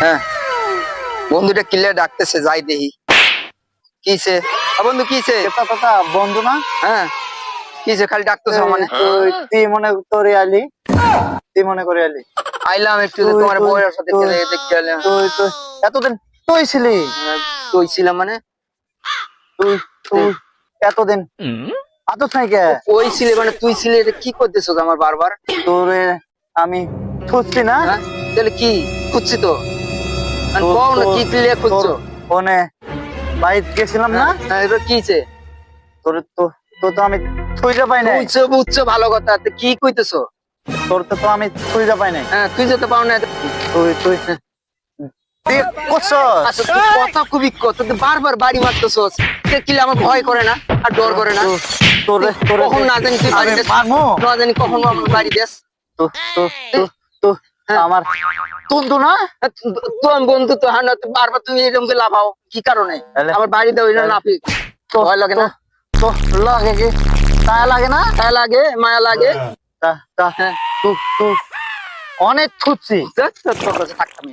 হ্যাঁ। বন্ধুটা কিলে ডাকতেছে যাই দেখি। কিসে আ, বন্ধু কিসে এটা কথা বন্ধু না? হ্যাঁ। কিসে খালি ডাকতেছো মানে? তুই মনে করে আলি? তুই মনে করে আলি? আইলাম একটু তোমার বউয়ের সাথে খেলে দেখতে এলাম তুই তুই এতদিন তুই ছিলি? তুই ছিলাম মানে? তুই তুই এতদিন? আদত নাই কে? ওই ছিলে মানে তুই ছিলে এটা কি করতেছো আমার বারবার? তোরে আমি খুঁজছি না? হ্যাঁ? তাহলে কি? খুঁজছি তো। কও না কি ক্লিয়ার খুঁজছো? ফোনে বাইক গেছিলাম না? হ্যাঁ কিছে? তোর তো তো তো আমি খুঁজে পাই নাই। বুঝছ বুঝছ ভালো কথা। তো কি কইতেছো? তোর তো তো আমি খুঁজে পাই নাই। হ্যাঁ তুই যেতে পাও না। তুই তুই তুই করছ তুই কথা খুবই কত বারবার বাড়ি মারতেছস। কিলে আমার ভয় করে না আর ডর করে না। তোর তোর কখন না জানি তুই বাড়ি দেস না জানি কখন আমার বাড়ি দেস। তো তো তো তো হ্যাঁ। আমার তুন্দু না? তোমার বন্ধু তো হ্যাঁ তুই বারবার তুমি এরকম করে লাভাও কি কারণে? আমার বাড়িতে ওই নাপি তো ভয় লাগে না? তো লাগে কি? তাই লাগে না? তাই লাগে মায়া লাগে? তা তা হ্যাঁ তু অনেক খুঁজছি থাকতাম।